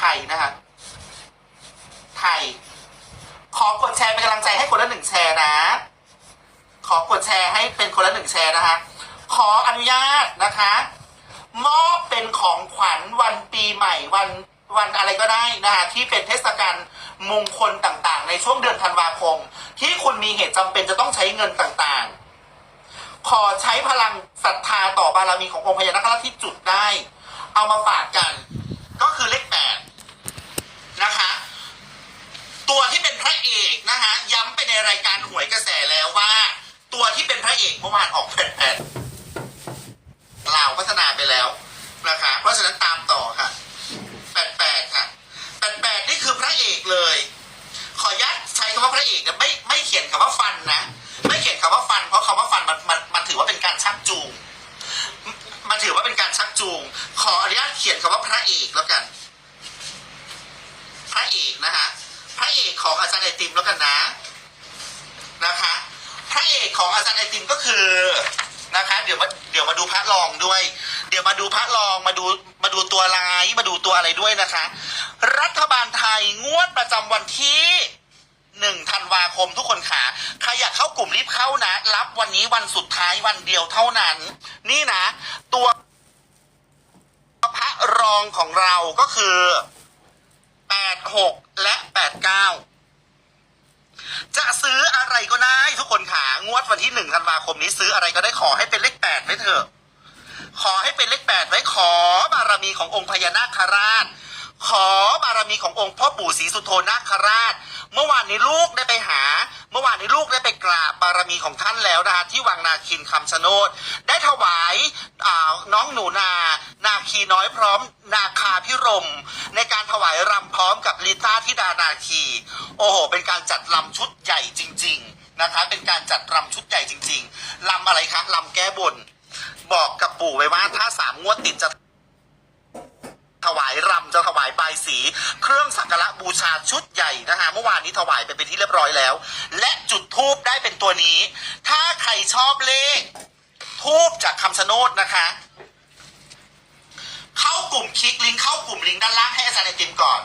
ไทยนะคะไทย ขอกดแชร์เป็นกำลังใจให้คนละหนึ่งแชร์นะ ขอกดแชร์ให้เป็นคนละหนึ่งแชร์นะคะ ขออนุญาตนะคะมอบเป็นของขวัญวันปีใหม่วันวันอะไรก็ได้นะคะที่เป็นเทศกาลมงคลต่างๆ ในช่วงเดือนธันวาคม ที่คุณมีเหตุจำเป็นจะต้องใช้เงินต่างๆ ขอใช้พลังศรัทธาต่อบารมีขององค์พญานาคราชที่จุดได้ เอามาฝากกัน ก็คือเลขแปดนะคะ ตัวที่เป็นพระเอกนะคะย้ำไปในรายกา ระแสแล้วว่า ตัวที่เป็นพระเอกเมื่อวานออกแปดๆลาวพัฒนาไปแล้วนะคะเพราะฉะนั้นตามต่อค่ะแปดแปดค่ะแปดแปดนี่คือพระเอกเลย ขออนุญาตใช้คำว่าพระเอกนะไม่ไม่เขียนคำว่าฟันนะ ไม่เขียนคำว่าฟัน เพราะคำว่าฟันมันมันมันถือว่าเป็นการชักจูง มันถือว่าเป็นการชักจูง ขออนุญาตเขียนคำว่าพระเอกแล้วกัน พระเอกนะคะพระเอกของอาจารย์ไอติมแล้วกันนะ นะคะ พระเอกของอาจารย์ไอติมก็คือนะคะ เดี๋ยวมาเดี๋ยวมาดูพระรองด้วย เดี๋ยวมาดูพระรองมาดูมาดูตัวลายมาดูตัวอะไรด้วยนะคะ รัฐบาลไทยงวดประจำวันที่หนึ่งธันวาคมทุกคนขาใครอยากเข้ากลุ่มรีบเข้านะ รับวันนี้วันสุดท้ายวันเดียวเท่านั้น นี่นะ ตัวพระรองของเราก็คือแปดหกและแปดเก้า จะซื้ออะไรก็ได้ทุกคนขางวดวันที่หนึ่งธันวาคมนี้ซื้ออะไรก็ได้ขอให้เป็นเลขแปดไว้เถอะ ขอให้เป็นเลขแปดไว้ขอบารมีขององค์พญานาคราช ขอบารมีขององค์พ่อปู่ศรีสุโธนาคราช เมื่อวานนี้ลูกได้ไปหา เมื่อวานนี้ลูกได้ไปกราบบารมีของท่านแล้วนะคะที่วังนาคินคำชะโนด ได้ถวายาน้องหนูนา นาคีน้อยพร้อมนาคาพิรม ในการถวายรำพร้อมกับลิต้าธิดานาคี โอ้โห เป็นการจัดรำชุดใหญ่จริง ๆนะคะ เป็นการจัดรำชุดใหญ่จริงๆรำอะไรคะรำแก้บน บอกกับปู่ไว้ว่าถ้าสามงวดติดจะ ถวายรำจะถวายใบสี เครื่องสักการะบูชาชุดใหญ่นะฮะเมื่อวานนี้ถวายไปเป็นที่เรียบร้อยแล้ว และจุดทูบได้เป็นตัวนี้ ถ้าใครชอบเลข ทูบจากคำชะโนดนะคะ เข้ากลุ่มคลิกลิงก์เข้ากลุ่มลิงก์ด้านล่างให้อาจารย์ไอติมก่อน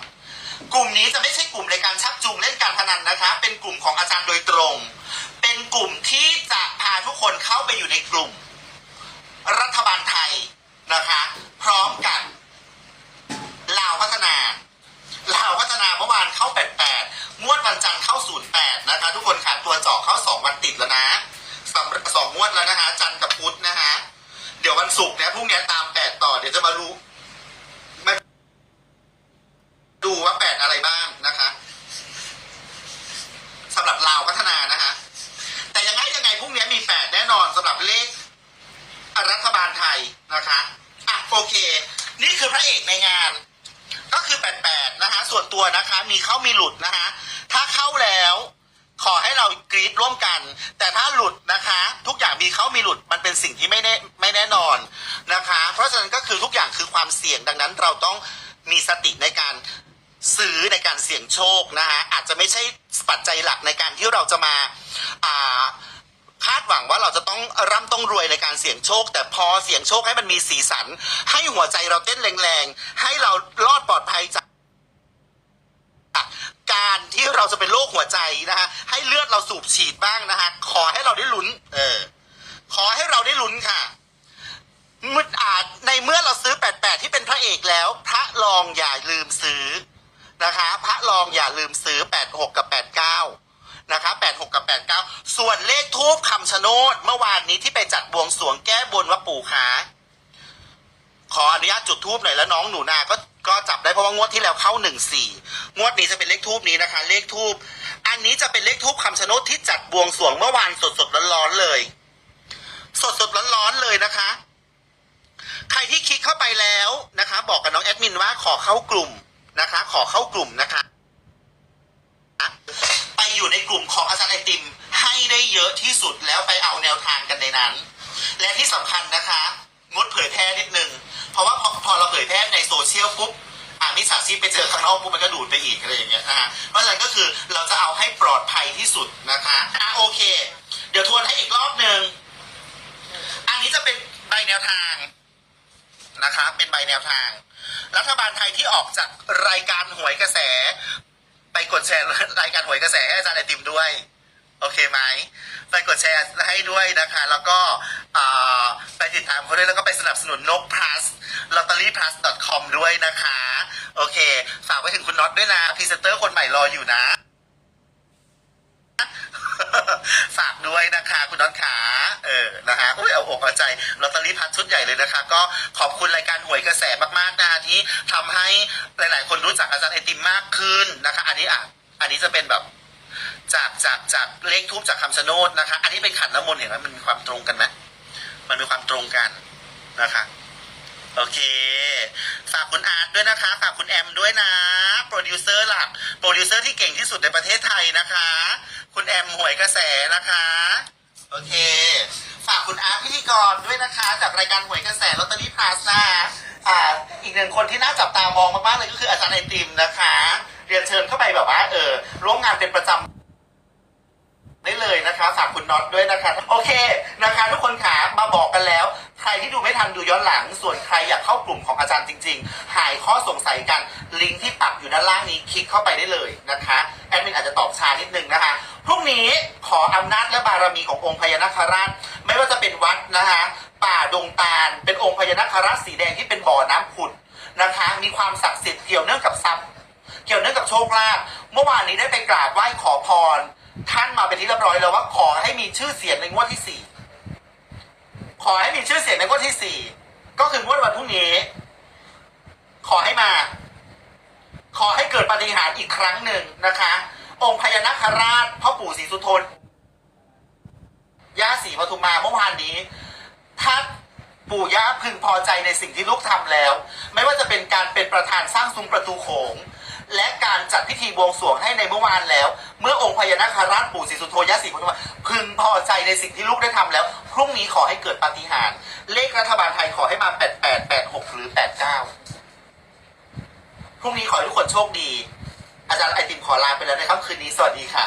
กลุ่มนี้จะไม่ใช่กลุ่มในการชักจูงเล่นการพนันนะคะ เป็นกลุ่มของอาจารย์โดยตรง เป็นกลุ่มที่จะพาทุกคนเข้าไปอยู่ในกลุ่ม รัฐบาลไทยนะคะ พร้อมกัน ลาวพัฒนา ลาวพัฒนาเมื่อวานเข้า 88 งวดวันจันทร์เข้า 08 นะคะ ทุกคนขาดตัวเจาะเข้า 2 วันติ ดแล้วนะสำหรับสองงวดแล้วนะคะจันทร์กับพุธนะคะเดี๋ยววันศุกร์เนี่ยพรุ่งนี้ตาม8ต่อเดี๋ยวจะมารู้มาดูว่า8อะไรบ้างนะคะสำหรับลาวพัฒนานะคะแต่ยังไงยังไงพรุ่งนี้มี8แน่นอนสำหรับเลขรัฐบาลไทยนะคะอะโอเค นี่คือพระเอกในงาน ก็คือ88นะคะ ส่วนตัวนะคะ มีเข้ามีหลุดนะคะ ถ้าเข้าแล้ว รีดร่วมกัน แต่ถ้าหลุดนะคะ ทุกอย่างมีเขามีหลุดมันเป็นสิ่งที่ไม่แน่ไม่แน่นอนนะคะ เพราะฉะนั้นก็คือทุกอย่างคือความเสี่ยงดังนั้น เราต้องมีสติในการซื้อในการเสี่ยงโชคนะคะอาจจะไม่ใช่ปัจจัยหลักในการที่เราจะมาอ่าคาดหวังว่าเราจะต้องร่ำต้องรวยในการเสี่ยงโชค แต่พอเสี่ยงโชคให้มันมีสีสัน ให้หัวใจเราเต้นแรงๆให้เรารอดปลอดภัยจาก เราจะเป็นโรคหัวใจนะฮะให้เลือดเราสูบฉีดบ้างนะฮะขอให้เราได้ลุ้น เออ ขอให้เราได้ลุ้นค่ะมืดอาจในเมื่อเราซื้อ 88 ที่เป็นพระเอกแล้ว พระรองอย่าลืมซื้อนะคะ พระรองอย่าลืมซื้อ 86 กับ 89 นะคะ 86 กับ 89 ส่วนเลขทูบคำชะโนดเมื่อวานนี้ที่ไปจัดบวงสรวงแก้บนว่าปู่ขา ขออนุญาตจุดทูบหน่อยแล้วน้องหนูนาก็ก็จับได้เพราะว่างวดที่แล้วเข้าหนึ่งสี่งวดนี้จะเป็นเลขทูบนี้นะคะ เลขทูบอันนี้จะเป็นเลขทูบคำชะโนดที่จัดบวงสรวงเมื่อวานสดสดๆร้อนๆเลย สดสดๆร้อนๆเลยนะคะ ใครที่คลิกเข้าไปแล้วนะคะ บอกกับน้องแอดมินว่าขอเข้ากลุ่มนะคะ ขอเข้ากลุ่มนะคะ ไปอยู่ในกลุ่มของอาจารย์ไอติมให้ได้เยอะที่สุดแล้วไปเอาแนวทางกันในนั้น และที่สำคัญนะคะ งดเผยแพร่นิดนึง เพราะว่าพอพอเราเผยแพร่ในโซเชียลปุ๊บอ่ามิจฉาชีพไปเจอข้างนอกปุ๊บมันก็ดูดไปอีกอะไรอย่างเงี้ยนะฮะเพราะฉะนั้นก็คือเราจะเอาให้ปลอดภัยที่สุดนะคะอะโอเค เดี๋ยวทวนให้อีกรอบหนึ่งอันนี้จะเป็นใบแนวทางนะคะ เป็นใบแนวทาง รัฐบาลไทยที่ออกจากรายการหวยกระแส ไปกดแชร์รายการหวยกระแสให้อาจารย์ไอติมด้วย โอเคไหมไปกดแชร์ให้ด้วยนะคะ แล้วก็ไปติดตามเขาด้วยแล้วก็ไปสนับสนุนนก plus lottery plus com ด้วยนะคะ โอเค ฝากไว้ถึงคุณน็อตด้วยนะพรีเซนเตอร์คนใหม่รออยู่นะ ฝากด้วยนะคะ คุณน็อตขาเออนะฮะอุ้ยเอาอกเอาใจลอตเตอรี่พัดชุดใหญ่เลยนะคะ ก็ขอบคุณรายการหวยกระแสมากๆนะคะที่ทำให้หลาย ๆ คนรู้จักอาจารย์ไอติมมากขึ้นนะคะ อันนี้อะอันนี้จะเป็นแบบ จากจากจากเลขทูบจากคำชะโนดนะคะ อันนี้เป็นขันน้ำมนต์เห็นไหมมันมีความตรงกันไหมมันมีความตรงกันนะคะ โอเค ฝากคุณอาร์ตด้วยนะคะ ฝากคุณแอมด้วยนะ โปรดิวเซอร์หลัก โปรดิวเซอร์ที่เก่งที่สุดในประเทศไทยนะคะ คุณแอมหวยกระแสนะคะ โอเค ฝากคุณอาร์ตพิธีกรด้วยนะคะ จากรายการหวยกระแสลอตเตอรี่พลัสนะอ่า อีกหนึ่งคนที่น่าจับตามองมากๆเลยก็คืออาจารย์ไอติมนะคะ เรียนเชิญเข้าไปแบบว่าเออร่วมงานเป็นประจำ ได้เลยนะคะฝากคุณน็อตด้วยนะคะ โอเคนะคะ ทุกคนขามาบอกกันแล้ว ใครที่ดูไม่ทันดูย้อนหลัง ส่วนใครอยากเข้ากลุ่มของอาจารย์จริง ๆ หายข้อสงสัยกันลิงก์ที่ปักอยู่ด้านล่างนี้คลิกเข้าไปได้เลยนะคะแอดมินอาจจะตอบช้านิดนึงนะคะพรุ่งนี้ขออำนาจและบารมีขององค์พญานาคราช ไม่ว่าจะเป็นวัดนะคะป่าดงตาล เป็นองค์พญานาคราชสีแดงที่เป็นบ่อน้ำผุดนะคะ มีความศักดิ์สิทธิ์เกี่ยวเนื่องกับทรัพย์เกี่ยวเนื่องกับโชคลาภเมื่อวานนี้ได้ไปกราบไหว้ขอพร ท่านมาเป็นที่เรียบร้อยแล้วว่าขอให้มีชื่อเสียงในงวดที่สี่ขอให้มีชื่อเสียงในงวดที่สี่ก็คืองวดวันพรุ่งนี้ ขอให้มา ขอให้เกิดปฏิหารอีกครั้งหนึ่งนะคะ องค์พญานาคราชพ่อปู่ศรีสุโธนย่าศรีปทุมมาเมื่อวานนี้ถ้าปู่ย่าพึงพอใจในสิ่งที่ลูกทำแล้ว ไม่ว่าจะเป็นการเป็นประธานสร้างซุ้มประตูโขง และการจัดพิธีบวงสรวงให้ในเมื่อวานแล้ว เมื่อองค์พญานาคราชปู่ศรีสุโธยะศรีปทุมาพึงพอใจในสิ่งที่ลูกได้ทำแล้ว พรุ่งนี้ขอให้เกิดปาฏิหาริย์เลขรัฐบาลไทยขอให้มา 88 86 หรือ 89 พรุ่งนี้ขอให้ทุกคนโชคดี อาจารย์ไอติมขอลาไปแล้วในค่ำคืนนี้สวัสดีค่ะ